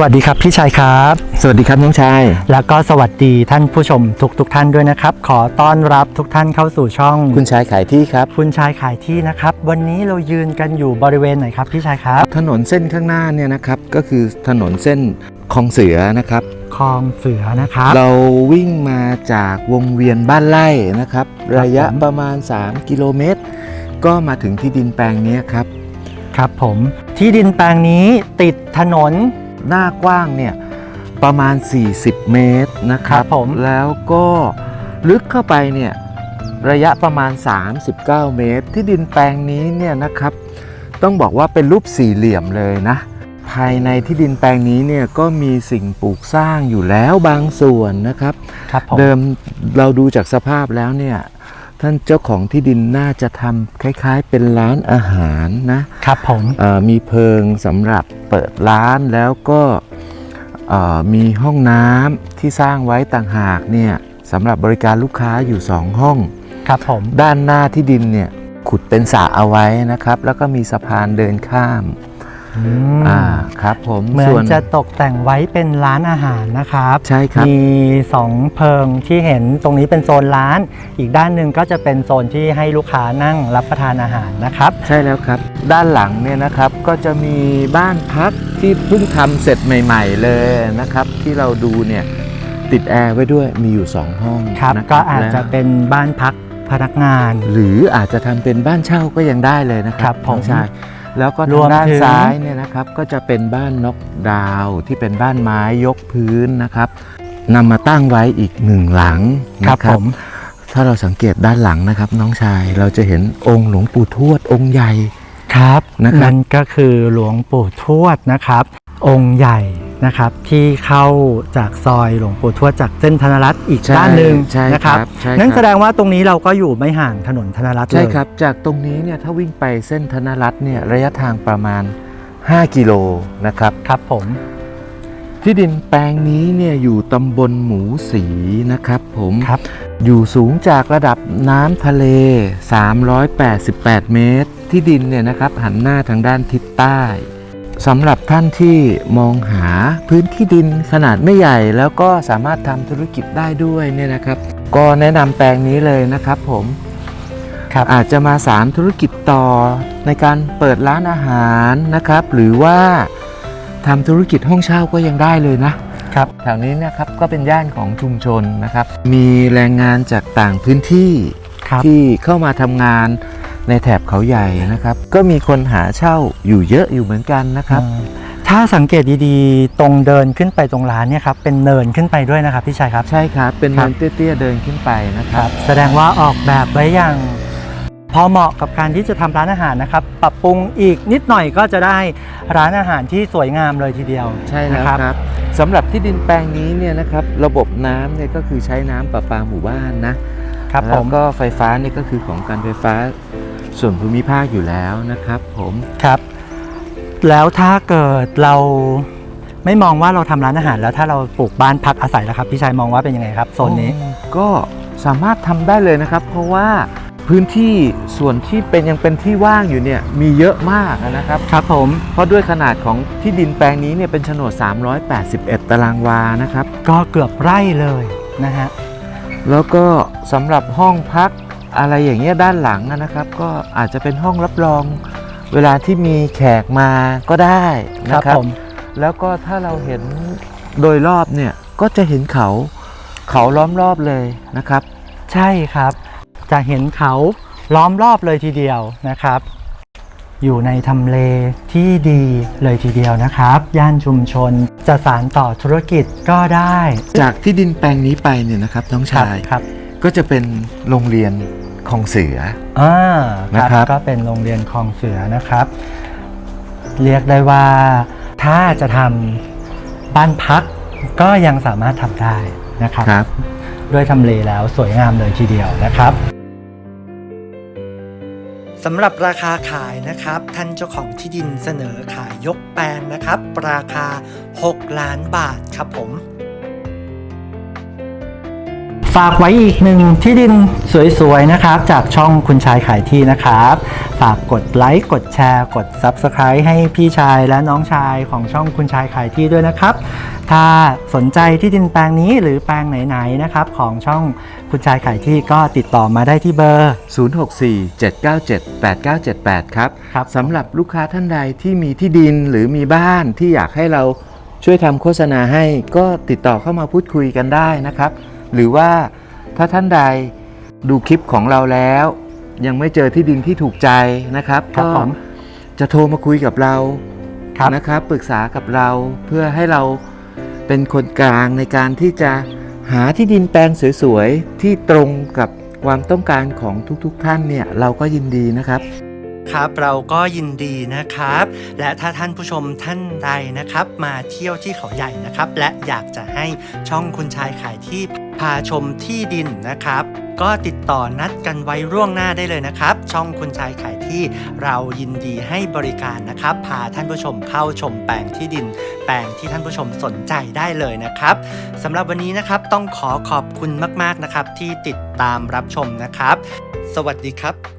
วัสดีครับพี่ชายครับ สวัสดีครับน้องชาย แล้วก็สวัสดีท่านผู้ชมทุกทุกๆท่านด้วยนะครับ ขอต้อนรับทุกท่านเข้าสู่ช่อง คุณชายขายที่ครับ คุณชายขายที่นะครับ วันนี้เรายืนกันอยู่บริเวณไหนครับพี่ชายครับ ถนนเส้นข้างหน้าเนี่ยนะครับก็คือถนนเส้นคลองเสือนะครับคลองเสือนะครับ เราวิ่งมาจากวงเวียนบ้านไร่นะครับ ระยะผมประมาณ 3 กิโลเมตร ก็มาถึงที่ดินแปลงนี้ครับ ครับผมที่ดินแปลงนี้ติดถนน หน้ากว้างเนี่ยประมาณ 40 เมตรนะครัครับบผมแล้วก็ลึกเข้าไปเนี่ยระยะประมาณ 39 เมตร ที่ดินแปลงนี้เนี่ยนะครับ ต้องบอกว่าเป็นรูปสี่เหลี่ยมเลยนะ ภายในที่ดินแปลงนี้เนี่ยก็มีสิ่งปลูกสร้างอยู่แล้วบางส่วนนะครับครับผมเดิมเราดูจากสภาพแล้วเนี่ย ท่านเจ้าของที่ดินน่าจะทำคล้ายๆ เป็นร้านอาหารนะครับผมเอ่อมีเพิงสำหรับเปิดร้านแล้วก็เอ่อมีห้องน้ำที่สร้างไว้ต่างหากเนี่ยสำหรับบริการลูกค้าอยู่2ห้องครับผมด้านหน้าที่ดินเนี่ยขุดเป็นสระเอาไว้นะครับ แล้วก็มีสะพานเดินข้าม อืมอ่าครับผมเหมือนส่วน จะตกแต่งไว้เป็นร้านอาหารนะครับใช่ครับ มีสองเพิงที่เห็นตรงนี้เป็นโซนร้าน อีกด้านหนึ่งก็จะเป็นโซนที่ให้ลูกค้านั่งรับประทานอาหารนะครับ ใช่แล้วครับ ด้านหลังเนี่ยนะครับก็จะมีบ้านพักที่เพิ่งทำเสร็จใหม่ ๆ เลยนะครับ ที่เราดูเนี่ยติดแอร์ไว้ด้วยมีอยู่ 2 ห้องครับนะก็อาจจะแล้วเป็นบ้านพักพนักงาน หรืออาจจะทำเป็นบ้านเช่าก็ยังได้เลยนะคครัรับบผม น้องชาย แล้วก็รทาวงมด้านถึง ซ้ายเนี่ยนะครับก็จะเป็นบ้านนกดาวที่เป็นบ้านไม้ยกพื้นนะครับนำมาตั้งไว้อีกหนึ่งหลังครันะบผม ถ้าเราสังเกตด้านหลังนะครับ น้องชายเราจะเห็นองค์หลวงปู่ทวดองค์ใหญ่ ครับนะครับ นั่นก็คือหลวงปู่ทวดนะครับ องค์ใหญ่ นะครับที่เข้าจากซอยหลวงปู่ทวดจากเส้นธนรัตน์อีกใช่ด้านหนึ่งใช่นะครับใช่นั่นคแสรับดงว่าตรงนี้เราก็อยู่ไม่ห่างถนนธนรัตน์เลยใช่ครับ จากตรงนี้เนี่ยถ้าวิ่งไปเส้นธนรัตน์เนี่ยระยะทางประมาณ 5 กิโลนะครับ ครับผม ที่ดินแปลงนี้เนี่ยอยู่ตำบลหมูสีนะครับผมครับ อยู่สูงจากระดับน้ำทะเล 388 เมตร ที่ดินเนี่ยนะครับหันหน้าทางด้านทิศใต้ สำหรับท่านที่มองหาพื้นที่ดินขนาดไม่ใหญ่ แล้วก็สามารถทำธุรกิจได้ด้วยเนี่ยนะครับ ก็แนะนำแปลงนี้เลยนะครับผมครับอาจจะมาสารธุรกิจต่อในการเปิดร้านอาหารนะครับ หรือว่าทำธุรกิจห้องเช่าก็ยังได้เลยนะครับแถวนี้เนะครับก็เป็นย่านของชุมชนนะครับ มีแรงงานจากต่างพื้นที่ครับที่เข้ามาทำงาน ในแถบเขาใหญ่นะครับ ก็มีคนหาเช่าอยู่เยอะอยู่เหมือนกันนะครับอ่าถ้าสังเกตดีๆ ตรงเดินขึ้นไปตรงร้านเนี่ยครับเป็นเนินขึ้นไปด้วยนะครับพี่ชัยครับ ใช่ครับ เป็นครัเนิบนเตี้ยๆเดินขึ้นไปนะคครัรับบแสดงว่าออกแบบไว้อย่างพอเหมาะกับการที่จะทำร้านอาหารนะครับ ปรับปรุงอีกนิดหน่อยก็จะได้ร้านอาหารที่สวยงามเลยทีเดียว ใช่แล้วนะครับครับสำหรับที่ดินแปลงนี้เนี่ยนะครับ ระบบน้ำเนี่ยก็คือใช้น้ำประปาหมู่บ้านนะครับผแล้วมก็ไฟฟ้านี่ก็คือของการไฟฟ้า ส่วนภูมิภาคอยู่แล้วนะครับผมครับ แล้วถ้าเกิดเราไม่มองว่าเราทำร้านอาหาร แล้วถ้าเราปลูกบ้านพักอาศัยแล้วครับพี่ชัยมองว่าเป็นยังไงครับโซนนี้ก็สามารถทำได้เลยนะครับ เพราะว่าพื้นที่ส่วนที่เป็นยังเป็นที่ว่างอยู่เนี่ยมีเยอะมากนะครับครับผมเพราะด้วยขนาดของที่ดินแปลงนี้เนี่ยเป็นโฉนด 381 ตารางวานะครับ ก็เกือบไร่เลยนะฮะแล้วก็สำหรับห้องพัก อะไรอย่างเงี้ยด้านหลังอะนะครับ ก็อาจจะเป็นห้องรับรอง เวลาที่มีแขกมาก็ได้ครันะบครับผมแล้วก็ถ้าเราเห็นโดยรอบเนี่ยก็จะเห็นเขาเขาล้อมรอบเลยนะครับ ใช่ครับ จะเห็นเขาล้อมรอบเลยทีเดียวนะครับ อยู่ในทำเลที่ดีเลยทีเดียวนะครับ ย่านชุมชนจะสานต่อธุรกิจก็ได้จากที่ดินแปลงนี้ไปเนี่ยนะครับน้องครับชาย ครับ ก็จะเป็นโรงเรียน ของเสือ อ่านะครับก็เป็นโรงเรียนคลองเสือนะครับ เรียกได้ว่าถ้าจะทำบ้านพักก็ยังสามารถทำได้นะครับ ครับ ด้วยทำเลแล้วสวยงามเลยทีเดียวนะครับสำหรับราคาขายนะครับ ท่านเจ้าของที่ดินเสนอขายยกแปลงนะครับ ราคา 6 ล้านบาทครับผม ฝากไว้อีกหนึ่งที่ดินสวยๆนะครับ จากช่องคุณชายขายที่นะครับ ฝากกดไลค์กดแชร์ กด Subscribe ให้พี่ชายและน้องชายของช่องคุณชายขายที่ด้วยนะครับ ถ้าสนใจที่ดินแปลงนี้หรือแปลงไหนๆนะครับของช่องคุณชายขายที่ก็ติดต่อมาได้ที่เบอร์ 064-797-8978 ครับครับ สำหรับลูกค้าท่านใดที่มีที่ดินหรือมีบ้านที่อยากให้เราช่วยทำโฆษณาให้ก็ติดต่อเข้ามาพูดคุยกันได้นะครับ หรือว่าถ้าท่านใดดูคลิปของเราแล้ว ยังไม่เจอที่ดินที่ถูกใจนะครับครับก็ผม จะโทรมาคุยกับเราครับ นะครับ ปรึกษากับเราเพื่อให้เราเป็นคนกลางในการที่จะหาที่ดินแปลงสวยๆ ที่ตรงกับความต้องการของทุกๆท่านเนี่ยเราก็ยินดีนะครับ ครับเราก็ยินดีนะครับ และถ้าท่านผู้ชมท่านใดนะครับ มาเที่ยวที่เขาใหญ่นะครับ และอยากจะให้ช่องคุณชายขายที่ พาชมที่ดินนะครับ ก็ติดต่อนัดกันไว้ร่วงหน้าได้เลยนะครับ ช่องคุณชายขายที่เรายินดีให้บริการนะครับ พาท่านผู้ชมเข้าชมแปลงที่ดิน แปลงที่ท่านผู้ชมสนใจได้เลยนะครับสำหรับวันนี้นะครับต้องขอขอบคุณมากๆนะครับที่ติดตามรับชมนะครับ สวัสดีครับ